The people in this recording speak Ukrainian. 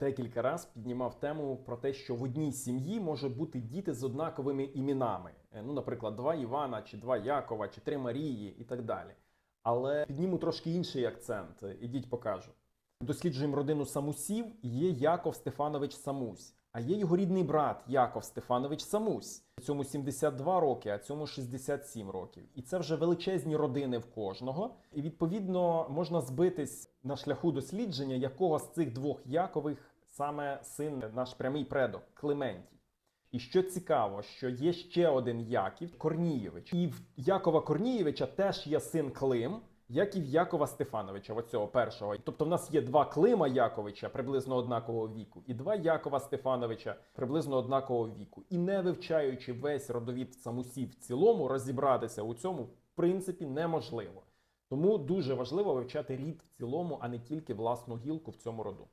декілька разів піднімав тему про те, що в одній сім'ї може бути діти з однаковими іменами. Е, Ну, наприклад, два Івана, чи два Якова, чи три Марії і так далі. Але підніму трошки інший акцент. Е, Ідіть покажу. Досліджуємо родину Самусів. Є Яков Стефанович Самусь, а є його рідний брат Яков Стефанович Самусь. Цьому 72 роки, а цьому 67 років. І це вже величезні родини в кожного. І відповідно можна збитись на шляху дослідження, якого з цих двох Якових саме син наш прямий предок Клементій. І що цікаво, що є ще один Яків Корнієвич. І в Якова Корнієвича теж є син Клим, як і в Якова Стефановича, оцього першого. Тобто в нас є два Клима Яковича приблизно однакового віку, і два Якова Стефановича приблизно однакового віку. І не вивчаючи весь родовід самусів в цілому, розібратися у цьому в принципі неможливо. Тому дуже важливо вивчати рід в цілому, а не тільки власну гілку в цьому роду.